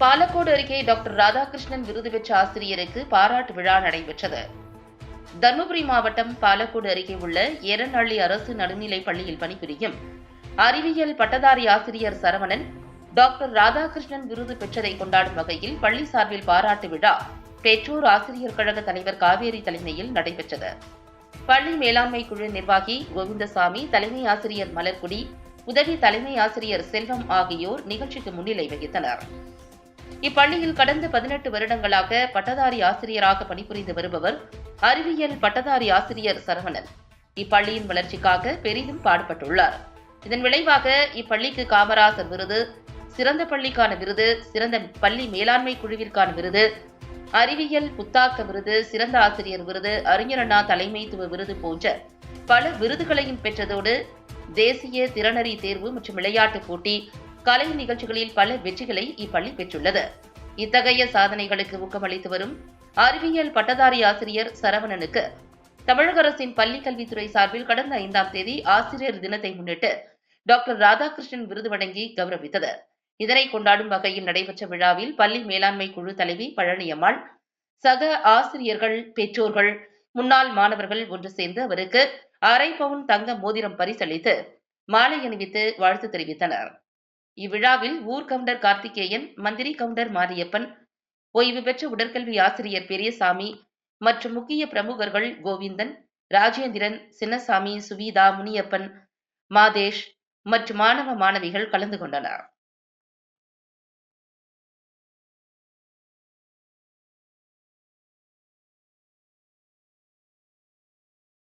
பாலக்கோடு அருகே டாக்டர் ராதாகிருஷ்ணன் விருது பெற்ற ஆசிரியருக்கு பாராட்டு விழா நடைபெற்றது. தருமபுரி மாவட்டம் பாலக்கோடு அருகே உள்ள ஏரநள்ளி அரசு நடுநிலைப் பள்ளியில் பணிபுரியும் அறிவியல் பட்டதாரி ஆசிரியர் சரவணன் டாக்டர் ராதாகிருஷ்ணன் விருது பெற்றதை கொண்டாடும் வகையில் பள்ளி சார்பில் பாராட்டு விழா பெற்றோர் ஆசிரியர் கழக தலைவர் காவேரி தலைமையில் நடைபெற்றது. பள்ளி மேலாண்மை குழு நிர்வாகி கோவிந்தசாமி தலைமை ஆசிரியர் மலர்குடி உதவி தலைமை ஆசிரியர் செல்வம் ஆகியோர் நிகழ்ச்சிக்கு முன்னிலை வகித்தனர். இப்பள்ளியில் கடந்த பதினெட்டு வருடங்களாக பட்டதாரி ஆசிரியராக பணிபுரிந்து வருபவர் அறிவியல் பட்டதாரி ஆசிரியர் சரவணன். இப்பள்ளியின் வளர்ச்சிக்காக பெரிதும் பாடுபட்டுள்ளார். இதன் விளைவாக இப்பள்ளிக்கு காமராசர் விருது சிறந்த பள்ளிக்கான விருது சிறந்த பள்ளி மேலாண்மை குழுவிற்கான விருது அறிவியல் புத்தாக்க விருது சிறந்த ஆசிரியர் விருது அறிஞரண்ணா தலைமைத்துவ விருது போன்ற பல விருதுகளையும் பெற்றதோடு தேசிய திறனறி தேர்வு மற்றும் விளையாட்டுப் போட்டி கலை நிகழ்ச்சிகளில் பல வெற்றிகளை இப்பள்ளி பெற்றுள்ளது. இத்தகைய சாதனைகளுக்கு ஊக்கமளித்து வரும் அறிவியல் பட்டதாரி ஆசிரியர் சரவணனுக்கு தமிழக அரசின் பள்ளிக் கல்வித்துறை சார்பில் கடந்த ஐந்தாம் தேதி ஆசிரியர் தினத்தை முன்னிட்டு டாக்டர் ராதாகிருஷ்ணன் விருது வழங்கி கௌரவித்தது. இதனை கொண்டாடும் வகையில் நடைபெற்ற விழாவில் பள்ளி மேலாண்மை குழு தலைவி பழனியம்மாள் சக ஆசிரியர்கள் பெற்றோர்கள் முன்னாள் மாணவர்கள் ஒன்று சேர்ந்து அவருக்கு அரை பவுன் தங்க மோதிரம் பரிசளித்து மாலை அணிவித்து வாழ்த்து தெரிவித்தனர். இவ்விழாவில் ஊர் கவுண்டர் கார்த்திகேயன் மந்திரி கவுண்டர் மாரியப்பன் ஓய்வு பெற்ற உடற்கல்வி ஆசிரியர் பெரியசாமி மற்றும் முக்கிய பிரமுகர்கள் கோவிந்தன் ராஜேந்திரன் சின்னசாமி சுவீதா முனியப்பன் மாதேஷ் மற்றும் மாணவ மாணவிகள் கலந்து கொண்டனர்.